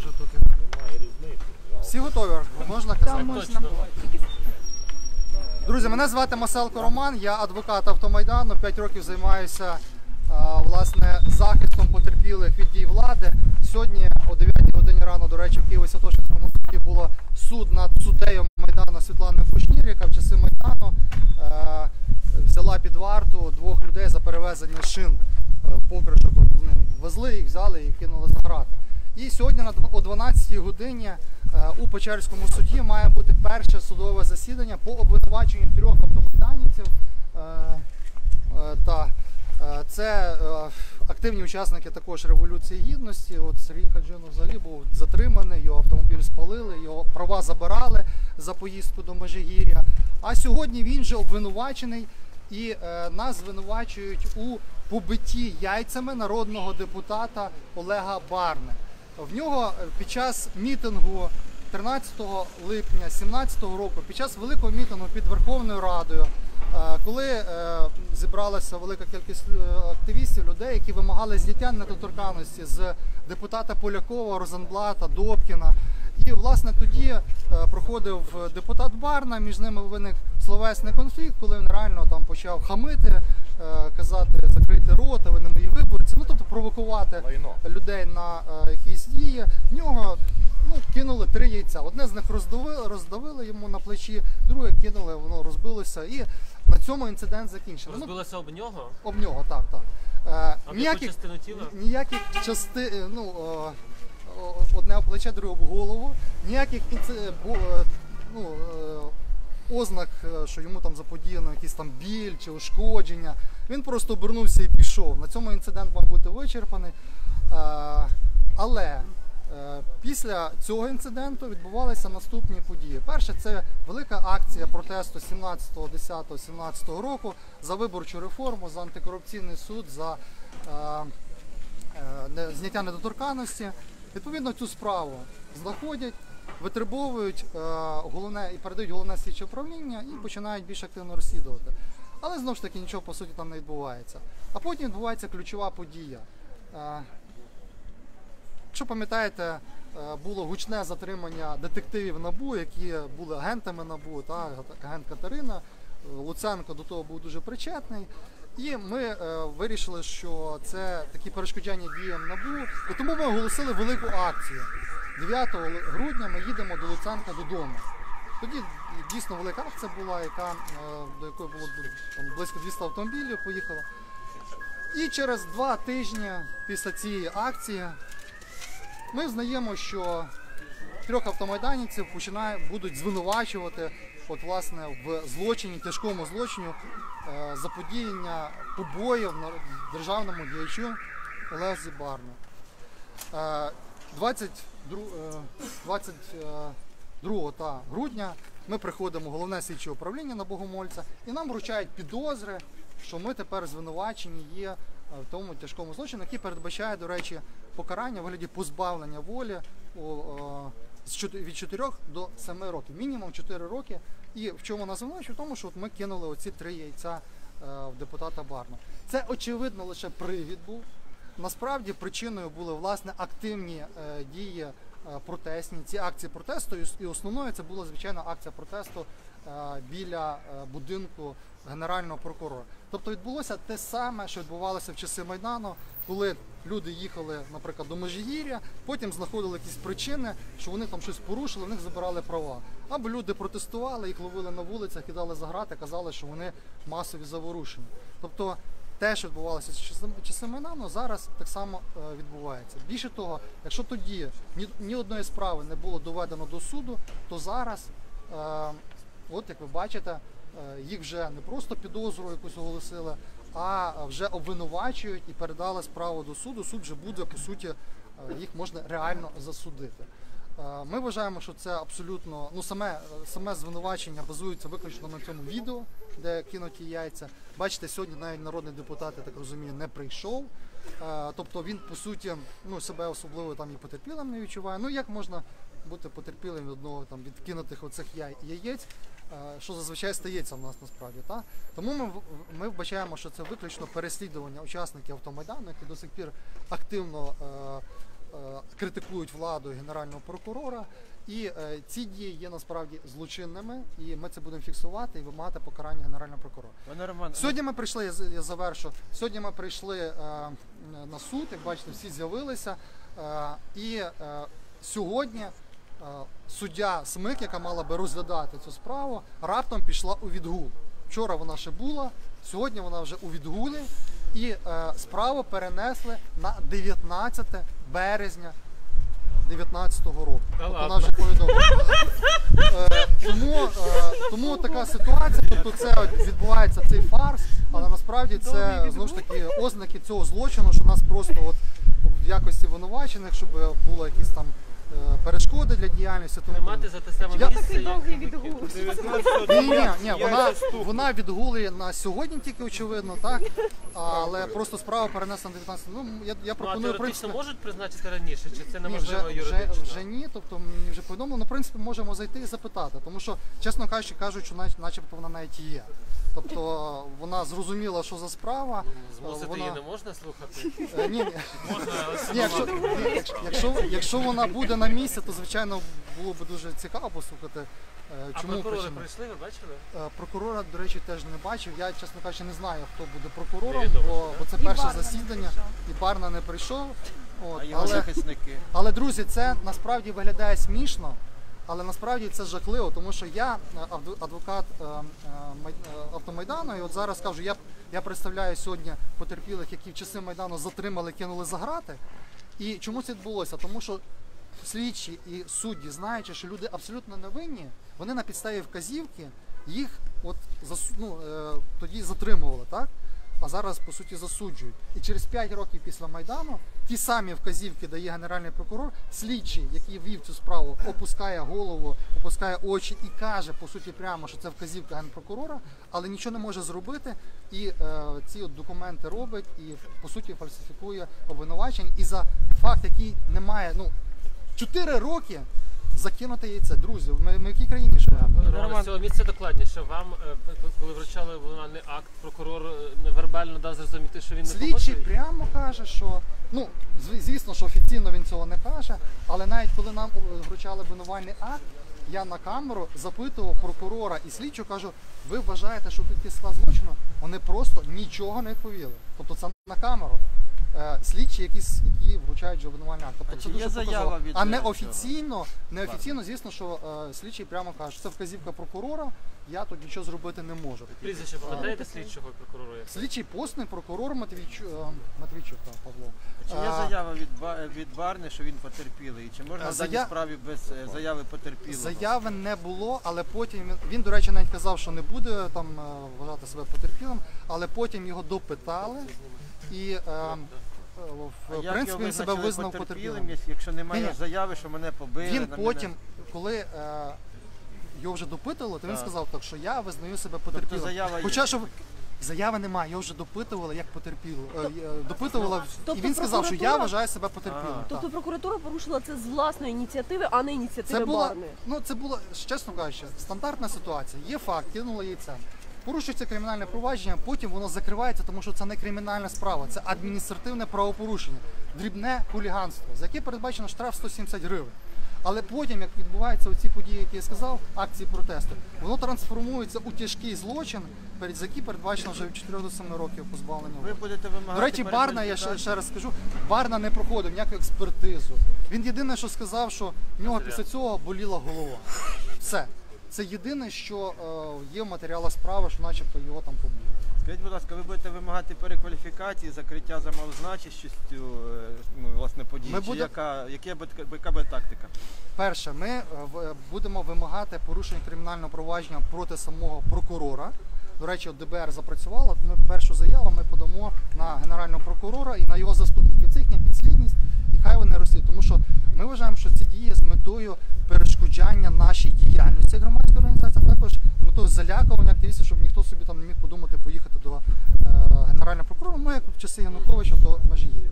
може тут. і- Немає різниці. Всі готові? Можна казати? Можна. Друзі, мене звати Маселко Роман, я адвокат автомайдану. 5 років займаюся власне захистом потерпілих від дій влади. Сьогодні о 9 годині рано, до речі, в Києві Святошинському суді було суд над суддею Майдану Світланою Кушнір, яка в часи Майдану е, взяла під варту двох людей за перевезення шин е, покришок. Вони везли їх, взяли і кинули за грати. І сьогодні о 12 годині е, у Печерському суді має бути перше судове засідання по обвинуваченню трьох автомайданівців. Е, е, це активні учасники також революції гідності. От Сергій Хаджинов взагалі був затриманий, його автомобіль спалили, його права забирали за поїздку до Межигір'я. А сьогодні він же обвинувачений і нас звинувачують у побитті яйцями народного депутата Олега Барни. В нього е, під час мітингу 13 липня 2017 року, під час великого мітингу під Верховною Радою, коли е, зібралася велика кількість е, активістів, людей, які вимагали зняття недоторканності з депутата Полякова, Розенблата, Добкіна. І власне тоді е, проходив депутат Барна, між ними виник словесний конфлікт, коли він реально там почав хамити, е, казати закрити рота, ви не мої виборці, ну тобто провокувати Лайно. людей на е, якісь дії. В нього кинули три яйця. Одне з них роздавили, роздавили йому на плечі, друге кинули, воно розбилося. І на цьому інцидент закінчили. Ну, Розбилося об нього? об нього, так, так. Е, А в яку частину тіла? ніяких части, е, ну, о, одне об плече, друге об голову, ніяких інци- бу- е, ну, е, ознак, е, що йому там заподіяно якийсь там біль чи ушкодження. Він просто обернувся і пішов. На цьому інцидент мав бути вичерпаний. Е, Але е, після цього інциденту відбувалися наступні події. Перше, це велика акція протесту 17, 10, 17 року за виборчу реформу, за антикорупційний суд, за е, е, зняття недоторканності. Відповідно, цю справу знаходять, витребовують е, головне і передають головне слідче управління і починають більш активно розслідувати. Але знову ж таки нічого по суті там не відбувається. А потім відбувається ключова подія. Якщо пам'ятаєте, е, було гучне затримання детективів НАБУ, які були агентами НАБУ, та агент Катерина. Е, Луценко до того був дуже причетний. І ми е, вирішили, що це такі перешкоджання діям НАБУ. І тому ми оголосили велику акцію. 9 грудня ми їдемо до Луценка додому. Тоді дійсно велика акція була, яка, е, до якої було там, близько 200 автомобілів поїхало. І через два тижні після цієї акції ми взнаємо, що трьох автомайданівців будуть звинувачувати от, власне, в злочині, тяжкому злочині е, заподіяння побоїв на державному діячу Олезі Барну. Е, 22, е, 22 та грудня ми приходимо в головне слідче управління на Богомольця і нам вручають підозри, що ми тепер звинувачені є е, в тому тяжкому злочині, який передбачає, до речі, покарання в вигляді позбавлення волі е, від 4 до 7 років, мінімум 4 роки. І в чому нас? В тому, що от ми кинули оці три яйця е, в депутата Барна. Це очевидно лише привід був. Насправді причиною були власне активні е, дії протестні, ці акції протесту, і, основною це була звичайно акція протесту е, біля е, будинку генерального прокурора. Тобто відбулося те саме, що відбувалося в часи Майдану, коли люди їхали, наприклад, до Межигір'я, потім знаходили якісь причини, що вони там щось порушили, в них забирали права. Або люди протестували, їх ловили на вулицях, кидали за грати, казали, що вони масові заворушені. Тобто те, що відбувалося в часи, часи зараз так само е, відбувається. Більше того, якщо тоді ні, ні одної справи не було доведено до суду, то зараз, е, от як ви бачите, е, їх вже не просто підозру якусь оголосили, а вже обвинувачують і передали справу до суду. Суд вже буде по суті, е, їх можна реально засудити. Е, Ми вважаємо, що це абсолютно ну саме, саме звинувачення базується виключно на цьому відео, де кинуті яйця. Бачите, сьогодні навіть народний депутат, я так розумію, не прийшов. Е, Тобто він по суті ну, себе особливо там і потерпілим не відчуває. Ну як можна бути потерпілим від одного там від кинутих оцих яєць, е, що зазвичай стається в нас насправді. Та? Тому ми, ми вбачаємо, що це виключно переслідування учасників автомайдану, які до сих пір активно. Е, критикують владу генерального прокурора. І е, ці дії є насправді злочинними, і ми це будемо фіксувати і вимагати покарання генерального прокурора. Пане Роман, Сьогодні ми прийшли, я завершу. Сьогодні ми прийшли е, на суд, як бачите, всі з'явилися. І сьогодні суддя Смик, яка мала би розглядати цю справу, раптом пішла у відгул. Вчора вона ще була, сьогодні вона вже у відгулі, і е, справу перенесли на 19 березня 2019 року. Тобто ладно. вона вже повідомила. Е, тому, е, тому така ситуація, тобто це от відбувається цей фарс, але насправді це знову ж таки ознаки цього злочину, що нас просто от в якості винувачених, щоб було якісь там е, перешкоди для діяльності. Тому Тримати за те саме Я- місце. Такий довгий відгул. ні, ні, ні, вона, вона відгулює на сьогодні тільки очевидно, так але просто справа перенесена на 19. Ну я, я Ну, а пропоную в теоретично принципі. можуть призначити раніше, чи це Ні, неможливо вже, вже, юридично? вже ні, тобто мені вже повідомлено. Ну, в принципі, можемо зайти і запитати, тому що, чесно кажучи, кажуть, що нач- начебто вона навіть є. Тобто вона зрозуміла, що за справа. Змусити вона... її не можна слухати? Е, ні, ні. Можна Ні, якщо, ні, якщо, якщо, якщо вона буде на місці, то звичайно було б дуже цікаво послухати. е, А Чому прокурори причина. прийшли, ви бачили? Е, Прокурора, до речі, теж не бачив. Я, чесно кажучи, не знаю, хто буде прокурором, Невідомо, бо, бо це І перше Барна не засідання, і Барна не прийшов. От, а його але, захисники. але друзі, це насправді виглядає смішно, але насправді це жахливо, тому що я е, адв- адвокат е, е, Май- автомайдану, і от зараз кажу, я, я представляю сьогодні потерпілих, які в часи майдану затримали, кинули за грати. І чому це відбулося? Тому що слідчі і судді, знаючи, що люди абсолютно невинні, вони на підставі вказівки їх от ну, тоді затримували, так? А зараз по суті засуджують. І через 5 років після Майдану ті самі вказівки дає генеральний прокурор, слідчий, який вів цю справу, опускає голову, опускає очі і каже по суті прямо, що це вказівка генпрокурора, але нічого не може зробити. І е, ці от документи робить і по суті фальсифікує обвинувачень. І за факт, який не має, ну 4 роки закинути яйце. Друзі, ми, ми в якій країні живемо? Роман, з цього місця докладніше. Вам, е, коли вручали обвинувальний акт, прокурор е, невербально дав зрозуміти, що він не Слідчий погоджує? прямо каже, що ну зв- звісно, що офіційно він цього не каже, але навіть коли нам е, вручали обвинувальний акт, я на камеру запитував прокурора і слідчу, кажу, ви вважаєте, що тут є склад злочину? Вони просто нічого не відповіли. Тобто це на камеру. Е, Слідчі, які, с- які вручають же обвинувальний акт. Тобто А це чи дуже є заява показово. від, а е, не цього? офіційно, не офіційно, звісно, що е, слідчий прямо каже, що це вказівка прокурора, я тут нічого зробити не можу. Прізвище пам'ятаєте слідчого прокурора? як? Слідчий постний прокурор Матвійчук, Матвійчук так, Павло. Чи є А, заява від, Ба- від Барни, що він потерпілий? І Чи можна в даній зая- справі без е, заяви потерпілого? Заяви не було, але потім він, він, до речі, навіть казав, що не буде там е, вважати себе потерпілим, але потім його допитали і е, е, А в як принципі він себе визнав потерпілим, потерпілим. якщо немає Ні-ні. заяви, що мене побили? Він на мене- потім, коли е, його вже допитували, то він Так. сказав так, що я визнаю себе Тобто потерпілим. заява є? Хоча що заяви немає, його вже допитували як потерпіло. Е, е, допитували, і Тобто він сказав, що я прокуратура- вважаю себе потерпілим. Ага. Так. Тобто прокуратура порушила це з власної ініціативи, а не ініціативи Це було, Барни. ну це було, чесно кажучи, стандартна ситуація. Є факт, кинули яйцем. Порушується кримінальне провадження, потім воно закривається, тому що це не кримінальна справа, це адміністративне правопорушення, дрібне хуліганство, за яке передбачено штраф 170 гривень. Але потім, як відбуваються оці події, які я сказав, акції протесту, воно трансформується у тяжкий злочин, перед за який передбачено вже від 4 до 7 років позбавлення. Ви будете вимагати До речі, Барна, я ще, ще раз скажу, Барна не проходив ніяку експертизу. Він єдине, що сказав, що в нього після цього боліла голова. Все. Це єдине, що е, є в матеріалах справи, що начебто його там побили. Скажіть, будь ласка, ви будете вимагати перекваліфікації, закриття за малозначущістю е, ну, власне подій? Ми Чи буде- яка, буде, яка буде тактика? Перше, ми е, будемо вимагати порушення кримінального провадження проти самого прокурора. До речі, от ДБР запрацювало. Ми першу заяву ми подамо на генерального прокурора і на його заступників. Це їхня підслідність, і хай вони розслідують. Тому що ми вважаємо, що ці дії з метою перешкоджання нашій діяльності громадської організації, а також з метою залякування активістів, щоб ніхто собі там не міг подумати поїхати до е, генерального прокурора, ну як в часи Януковича до Межигір'я.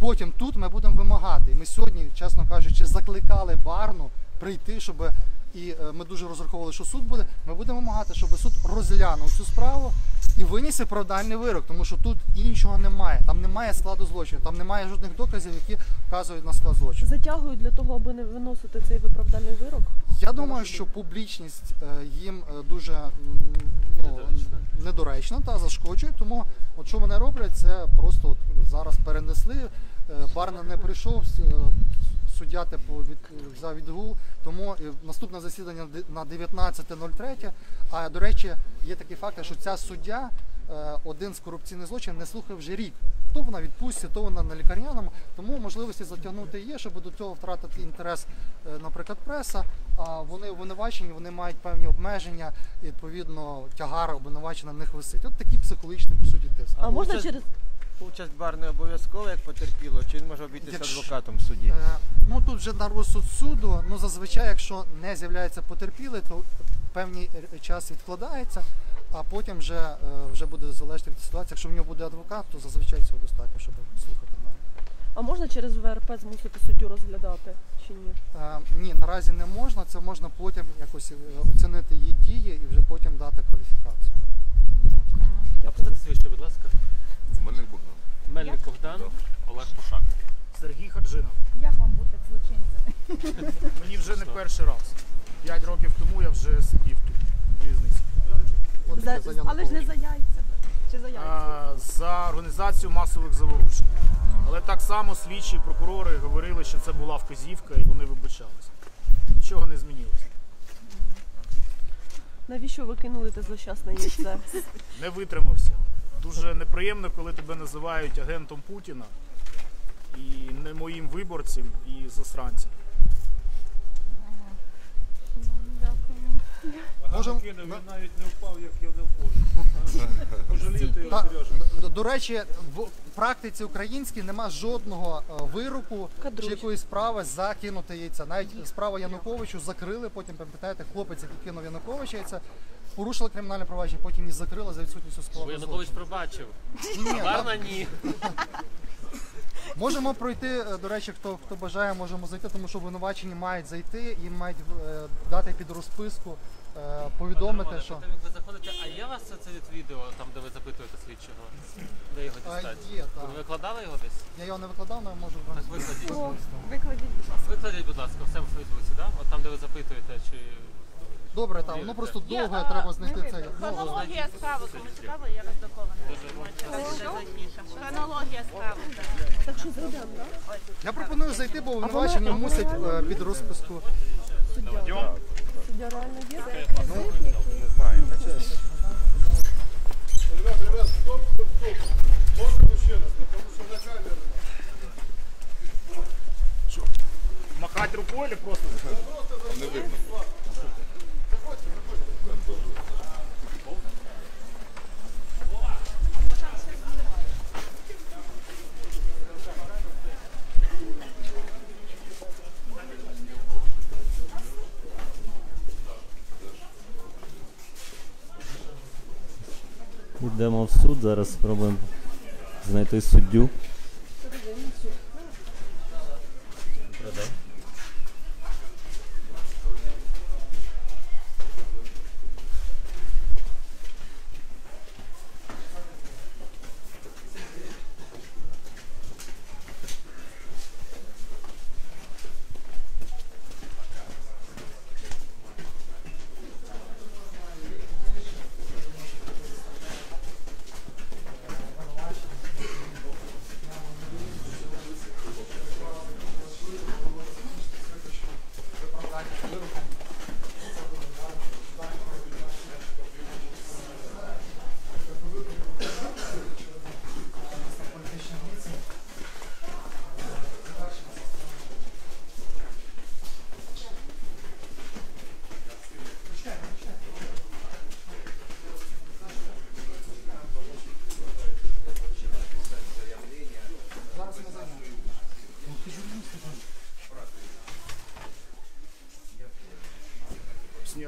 Потім тут ми будемо вимагати. Ми сьогодні, чесно кажучи, закликали Барну прийти, щоб і е, ми дуже розраховували, що суд буде. Ми будемо вимагати, щоб суд розглянув цю справу і виніс оправдальний вирок, тому що тут іншого немає. Там немає складу злочину, там немає жодних доказів, які вказують на склад злочину. Затягують для того, аби не виносити цей виправдальний вирок. Я думаю, що публічність е, їм е, дуже ну, Недоречна. недоречна та зашкоджує. Тому, от що вони роблять, це просто от зараз перенесли. Барна не прийшов, суддя типу від, взяв відгул. Тому е, наступне засідання на 19.03. А до речі, є такі факти, що ця суддя е, один з корупційних злочинів не слухає вже рік. То вона відпустці, то вона на лікарняному. Тому можливості затягнути є, щоб до цього втратити інтерес, е, наприклад, преса. А вони обвинувачені, вони мають певні обмеження, і відповідно тягар обвинувачення на них висить. От такий психологічний по суті тиск. А можна через Участь бар не обов'язково як потерпіло, чи він може обійтися Якщо- адвокатом в суді? Е, ну тут вже на розсуд суду. Ну зазвичай, якщо не з'являється потерпілий, то певний р- час відкладається, а потім вже, е, вже буде залежати від ситуації. Якщо в нього буде адвокат, то зазвичай цього достатньо, щоб слухати далі. а можна через ВРП змусити суддю розглядати чи ні? Е, ні, наразі не можна. Це можна потім якось е, оцінити її дії і вже потім дати кваліфікацію. Ще, будь ласка. Мельник Богдан. Мельник Богдан, Олег Пошак. Сергій Хаджинов. Як вам бути злочинцями? Мені вже не перший раз. П'ять років тому я вже сидів тут в в'язниці. Але ж не за яйця. Чи за яйця? А, за організацію масових заворушень. Але так само слідчі і прокурори говорили, що це була вказівка і вони вибачалися. Нічого не змінилося. Навіщо ви кинули те злощасне яйце? Не витримався. Дуже неприємно, коли тебе називають агентом Путіна і не моїм виборцем і засранцем. Можем- Він навіть не впав, як я не впав. Пожаліти його, Сережа. до, речі, в практиці українській нема жодного е, вироку Кадрусь. чи якоїсь справи за кинуте яйця. Навіть справа Януковичу закрили, потім пам'ятаєте, хлопець, який кинув Януковича яйця, порушили кримінальне провадження, потім її закрили за відсутністю Бо складу Янукович злочину. пробачив. Ні, Гарна ні. Можемо пройти, е, до речі, хто хто бажає, можемо зайти, тому що обвинувачені мають зайти і мають е, дати під розписку, е, повідомити, Романе, що тим, як ви заходите, а є у вас це, це від відео, там, де ви запитуєте слідчого? Де його А, дістати? є, так. Ви викладали його десь? я його не викладав, але можу Так викладіть. О, викладіть, будь ласка. Викладіть, будь ласка, все в Фейсбуці, да? От там, де ви запитуєте, чи Добре, там ну просто довго треба знайти це. Ну, Хронологія справи, кому цікаво, є роздрукована. Хронологія справи. Так що зайдемо, так? Я пропоную зайти, бо обвинувачені мусять е, під розписку. Суддя. Суддя реально є? Не знаю. Махати рукою чи просто Не видно. Йдемо в суд, зараз спробуємо знайти суддю.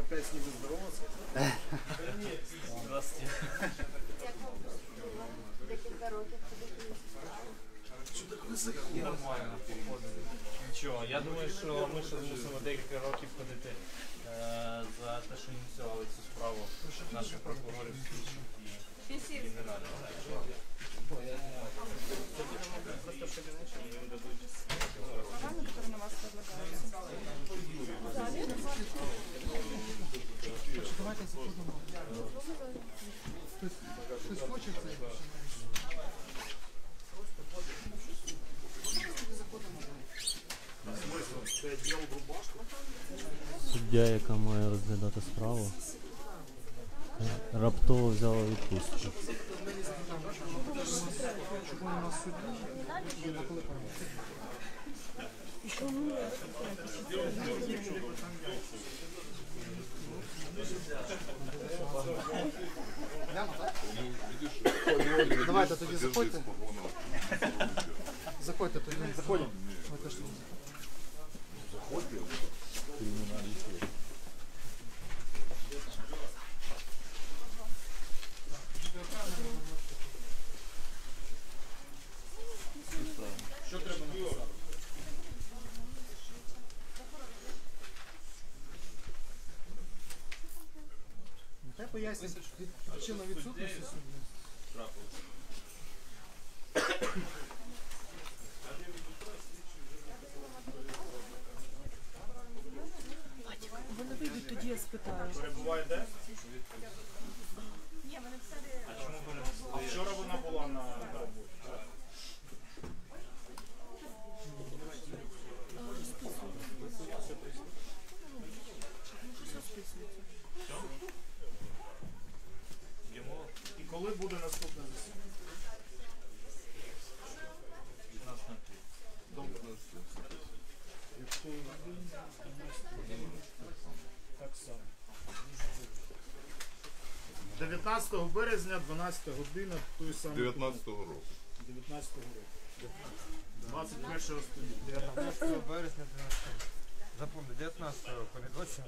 Ній опять з ними здороватися? Нічого, я думаю, що ми ще мусимо декілька років ходити е, за те, що ініціювали цю справу наших прокурорів слідчих і, на вас предлагаются. Давайте заходимо. Хтось, хтось хоче це? Суддя, яка має розглядати справу, раптово взяла відпустку. Давайте тоді заходьте. Заходьте тоді. Заходимо. Ви Нехай пояснить причину відсутності судді. Вони вийдуть, тоді я спитаю. Перебуває де? А вчора вона була на роботі. І коли буде наступне засідання? Так само. 19 березня, 12 година, той самий 19-го року. 19 року. 21 століття. 19 березня 12 Запомни, 19 року, не 20.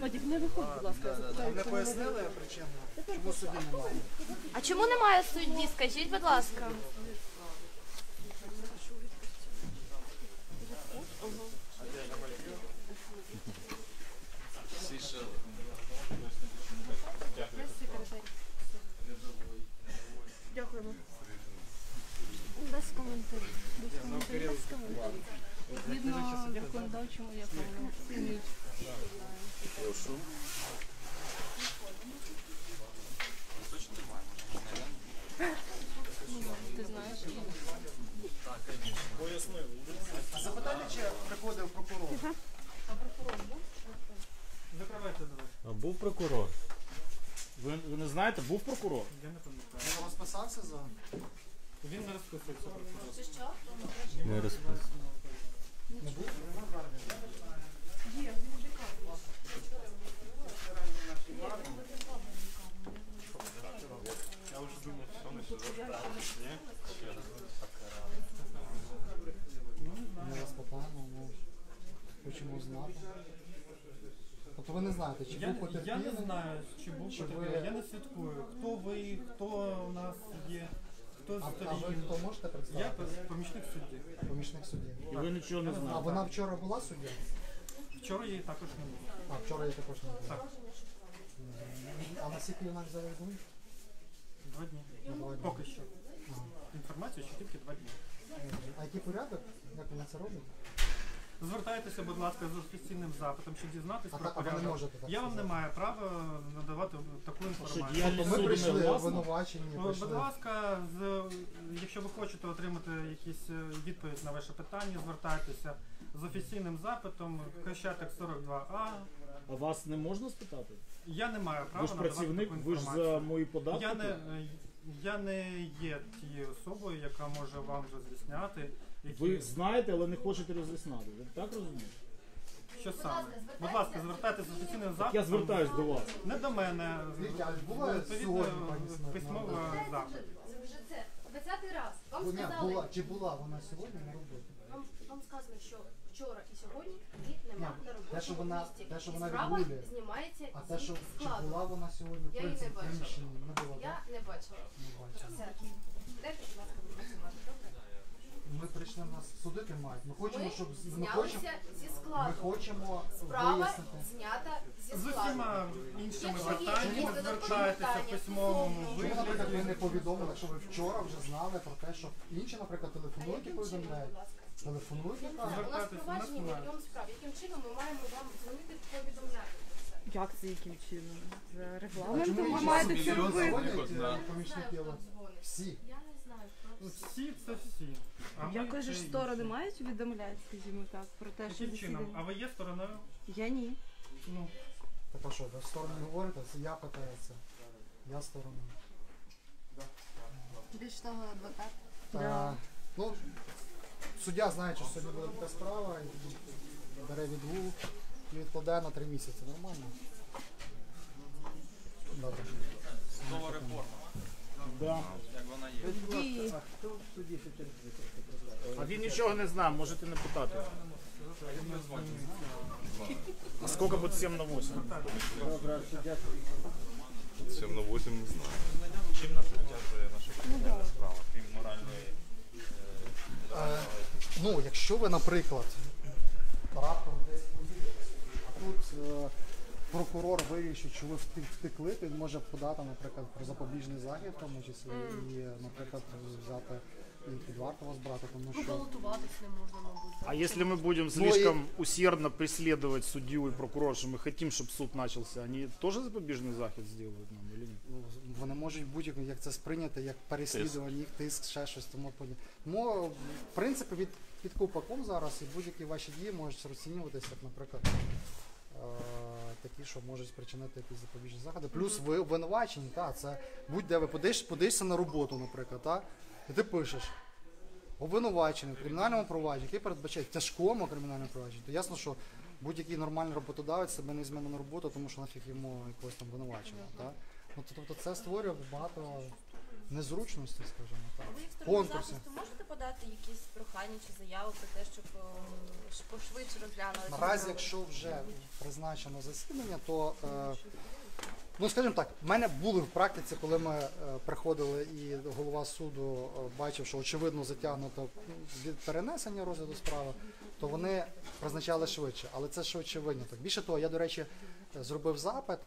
Вадик, не виходь, будь ласка, я запитаю. Не пояснили причину, чому судді немає? А чому немає судді? Скажіть, будь ласка. Дякуємо. Без коментарів. Без коментарів. Без коментарів. Згідно законодавчому якому іміть. Ти знаєш? Пояснили. Запитання, чи приходив прокурор? Закривайте давай. А був прокурор. Ви, ви не знаєте, був прокурор? Я не пам'ятаю. Він розписався за... Він не розписується. Не розпис. Не був? Я вже думав, що ми вас питаємо, ми хочемо знати. Тобто ви не знаєте, чи Я, був потерпілий? я не знаю, чи був Чи потерпілий. ви- Я не слідкую. Хто ви, хто у нас є, хто А, а ви хто можете Я представити? помічник судді. Помічник судді. І ви нічого не А знаєте. вона вчора була суддя? Вчора її також не було. А вчора я також не була. Так. А на скільки вона взяла був? Два дні. Два дні. Поки що. Інформацію ще тільки два дні. А який порядок? Як вона це робить? Звертайтеся, будь ласка, з офіційним запитом, щоб дізнатися А про та- а ви не порядок. можете так Я вам не сказати. маю права надавати таку інформацію. діяльність Тобто ми суду не прийшли власна? обвинувачені, Ну, прийшли. Будь ласка, з, якщо ви хочете отримати якісь е, відповідь на ваше питання, звертайтеся з офіційним запитом Хрещатик 42А. А вас не можна спитати? Я не маю права Ви ж надавати працівник, таку ви ж інформацію. за мої податки. Я не, е, я не є тією особою, яка може вам роз'ясняти, які... Ви знаєте, але не хочете роз'ясняти. Ви так розумієте? що саме. Будь ласка, звертайтеся з офіційним запитом. Я звертаюсь до вас. Не до мене. Вітя, а була відповідно сьогодні пані Смирнова? письмовий запит. Це вже це. 20 раз. Вам сказали, була, чи була вона сьогодні на роботі? вам, вам сказано, що вчора і сьогодні її нема Ні, на робочому те, що вона- місці. те, що І вона справа відгулює. знімається А зі те, що чи складу. була вона сьогодні в Я її не принципі, бачила. не була, Я так? не бачила. Не бачила. Все. Дайте, будь ласка, працювати, добре? Ми прийшли нас судити мають. Ми хочемо, Ми щоб з- ми хочемо, знялися зі ми складу. хочемо Справа вияснити. знята зі З складу. усіма іншими Якщо є питаннями додаткові звертайтеся в питання письмовому стосовно- Чому, наприклад, ви не повідомили, що ви вчора вже знали про те, що інші, наприклад, А телефонують і яким чином, повідомляють. будь ласка? Телефонують і У нас провадження немає. мільйон справ. Яким чином ми маємо вам дзвонити повідомляти про це? Як це яким чином? За регламентом ви маєте це робити. Да. е. Всі. Я не знаю, Ну, всі. Це всі. А Я ми кажу, це сторони інші. мають повідомляти, скажімо так, про те, що Яким чином? А ви є стороною? Я ні. Ну, Так а що, ви в сторону говорите? Це я питаюся. Я сторону. Більш того, адвокат. Та, ну, суддя знає, що сьогодні буде така справа, і бере відгул і відкладає на три місяці. Нормально? Добре. Знову реформа, Да. як вона є. А він нічого не знає, можете не питати. А скільки буде 7 на 8? 7 на 8 не знаю. Чим нас обтяжує наша кримінальна справа, крім моральної Е, ну, якщо ви, наприклад, раптом десь поїдете, а тут е, прокурор вирішить, що ви втек- втекли, то він може подати, наприклад, про запобіжний захід, в тому числі, і, наприклад, взяти і під варту вас брати, тому Ну, що балотуватись не можна, мабуть. А если мы будем слишком усердно преследовать судью и прокурора, что мы хотим, чтобы суд начался, они тоже запобежный захід сделают нам или нет? Вони можуть будь-яко, як це сприйняти, як переслідування, їх тиск, ще щось тому подібне. Тому, в принципі, від, під купаком зараз і будь-які ваші дії можуть розцінюватися, як, наприклад, е, такі, що можуть спричинити якісь запобіжні заходи. Плюс ви обвинувачені, та, це будь-де ви подиш, подишся на роботу, наприклад, та, і ти пишеш. Обвинувачений в кримінальному провадженні, який передбачає тяжкому кримінальному провадженні, то ясно, що будь-який нормальний роботодавець себе не візьме на роботу, тому що нафіг йому якогось там винуваченого. Ну, то- тобто це створює багато незручностей, скажімо так. Ви як сторона Конкурсів. захисту можете подати якісь прохання чи заяву про те, щоб ем, ш- пошвидше розглянули? Наразі, якщо вже призначено засідання, то е, ну скажімо так, в мене були в практиці, коли ми е, приходили і голова суду е, бачив, що очевидно затягнуто від перенесення розгляду справи, то вони призначали швидше, але це швидше виняток. Більше того, я, до речі, е, зробив запит,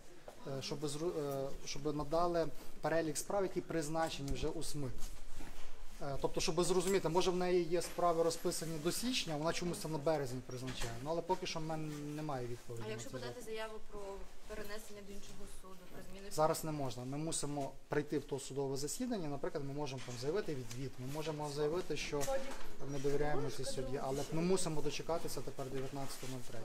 щоб, зру- е, щоб надали перелік справ, які призначені вже у СМИ. Е, Тобто, щоб зрозуміти, може в неї є справи розписані до січня, вона чомусь там на березень призначає. Ну але поки що в мене немає відповіді. А на якщо подати заяву про перенесення до іншого суду, про зміни Зараз не можна. Ми мусимо прийти в то судове засідання. Наприклад, ми можемо там заявити відвід. Ми можемо заявити, що ми довіряємо цій судді, але ми мусимо дочекатися тепер 19.03.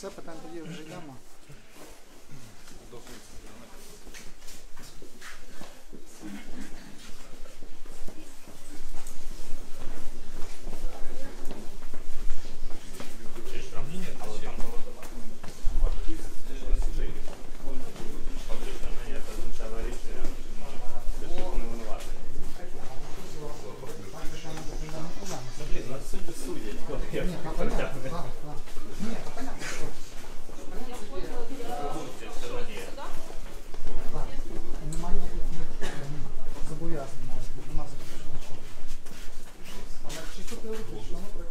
Все питань тоді вже йдемо. Ні, та понятно, так, так. Ні, та понятно, що Так, немає ніяких ні, зобов'язань у нас, у нас записано, що. Але чисто теоретично, наприклад,